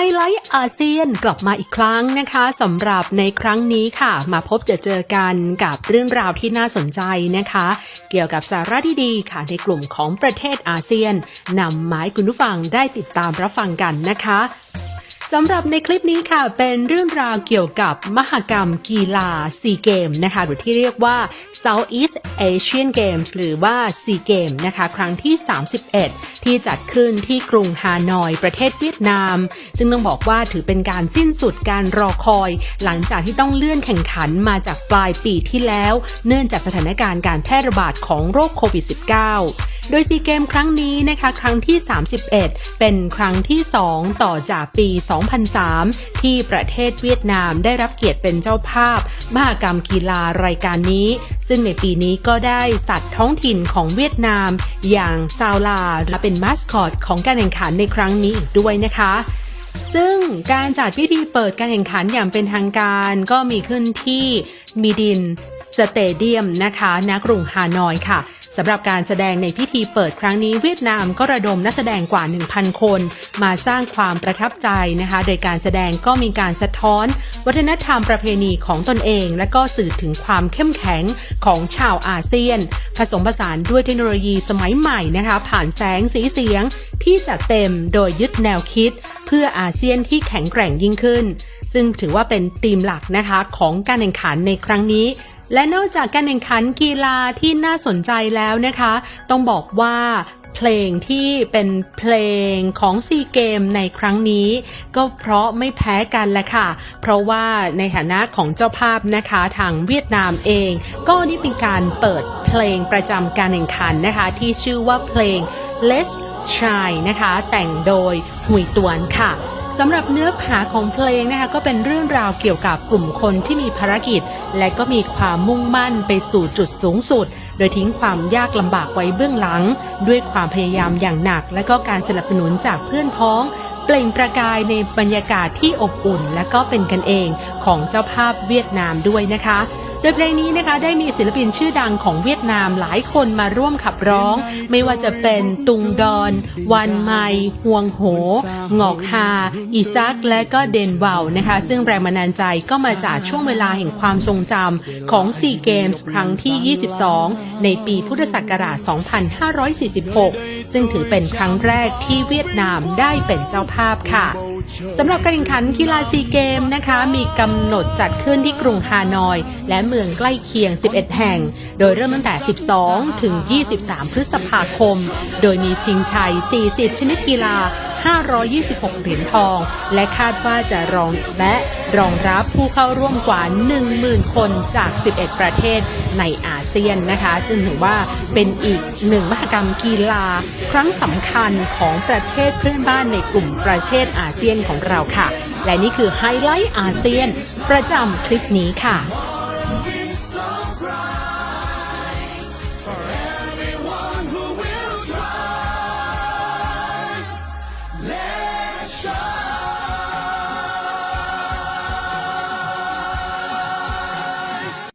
ไฮไลท์อาเซียนกลับมาอีกครั้งนะคะสำหรับในครั้งนี้ค่ะ มาพบจะเจอกันกับเรื่องราวที่น่าสนใจนะคะ เกี่ยวกับสาระดีๆค่ะในกลุ่มของประเทศอาเซียนนำมาให้คุณผู้ฟังได้ติดตามรับฟังกันนะคะ สำหรับในคลิปนี้ค่ะเป็นเรื่องราวเกี่ยวกับมหกรรมกีฬาซีเกมนะคะหรือที่เรียกว่า Southeast Asian Games หรือว่าซีเกมนะคะครั้งที่ 31 ที่จัดขึ้นที่กรุงฮานอย ประเทศเวียดนาม ซึ่งต้องบอกว่าถือเป็นการสิ้นสุดการรอคอย หลังจากที่ต้องเลื่อนแข่งขันมาจากปลายปีที่แล้ว เนื่องจากสถานการณ์การแพร่ระบาดของโรคโควิด -19 โดยซีเกมครั้งนี้นะคะครั้งที่ 31 เป็นครั้งที่ 2 ต่อจากปี 2003 ที่ประเทศเวียดนามได้รับเกียรติเป็นเจ้าภาพ มหกรรมกีฬารายการนี้ ซึ่งในปีนี้ก็ได้สัตว์ท้องถิ่นของเวียดนาม อย่างซาวลาและเป็นมาสคอตของการแข่งขันในครั้งนี้อีกด้วยนะคะซึ่งการจัดพิธีเปิดการแข่งขันอย่างเป็นทางการก็มีขึ้นที่มีดินสเตเดียมนะคะณกรุงฮานอยค่ะ สำหรับการแสดงในพิธีเปิดครั้งนี้เวียดนามก็ระดมนักแสดงกว่า 1,000 คน มาสร้างความประทับใจนะคะ โดยการแสดงก็มีการสะท้อน วัฒนธรรมประเพณีของตนเอง และก็สื่อถึงความเข้มแข็งของชาวอาเซียน ผสมผสานด้วยเทคโนโลยีสมัยใหม่นะคะ ผ่านแสงสีเสียงที่จัดเต็มโดยยึดแนวคิด เพื่ออาเซียนที่แข็งแกร่งยิ่งขึ้น ซึ่งถือว่าเป็นธีมหลักนะคะของการแข่งขันในครั้งนี้ และนอกจากการแข่งขันกีฬาที่น่าสนใจแล้วนะคะ ต้องบอกว่าเพลงที่เป็นเพลงของซีเกมในครั้งนี้ ก็เพราะไม่แพ้กันแหละค่ะ เพราะว่าในฐานะของเจ้าภาพนะคะทางเวียดนามเอง ก็นี่เป็นการเปิดเพลงประจำการแข่งขันนะคะ ที่ชื่อว่าเพลง Let's Shine นะคะ แต่งโดยหุยตวนค่ะ สำหรับเนื้อหาของเพลงนะคะก็เป็นเรื่องราวเกี่ยวกับกลุ่มคนที่มีภารกิจ และก็มีความมุ่งมั่นไปสู่จุดสูงสุด โดยทิ้งความยากลำบากไว้เบื้องหลัง ด้วยความพยายามอย่างหนัก และก็การสนับสนุนจากเพื่อนพ้องเปล่งประกายในบรรยากาศที่อบอุ่น และก็เป็นกันเองของเจ้าภาพเวียดนามด้วยนะคะ โดยเพลงนี้นะคะได้มีศิลปินชื่อดังของเวียดนามหลายคนมาร่วมขับร้อง ไม่ว่าจะเป็นตุงดอน วันไมฮวงโหงอกฮาอีซักและก็เดนเวานะคะ ซึ่งแรงบันดาลใจก็มาจากช่วงเวลาแห่งความทรงจำของซีเกมส์ครั้งที่ 22 ในปีพุทธศักราช 2546 ซึ่งถือเป็นครั้งแรกที่เวียดนามได้เป็นเจ้าภาพค่ะ สำหรับการแข่งขันกีฬาซีเกมนะคะ มีกำหนดจัดขึ้นที่กรุงฮานอย และเมืองใกล้เคียง 11 แห่ง โดยเริ่มตั้งแต่ 12 ถึง 23 พฤษภาคม โดยมีชิงชัย 40 ชนิดกีฬา 526 เหรียญทอง และคาดว่าจะรองและรองรับผู้เข้าร่วมกว่า 10,000 คนจาก 11 ประเทศในอาเซียนนะคะซึ่งถือว่าเป็นอีกหนึ่งมหกรรมกีฬา ครั้งสำคัญของประเทศเพื่อนบ้านในกลุ่มประเทศอาเซียนของเราค่ะ และนี่คือไฮไลท์อาเซียน ประจำคลิปนี้ค่ะ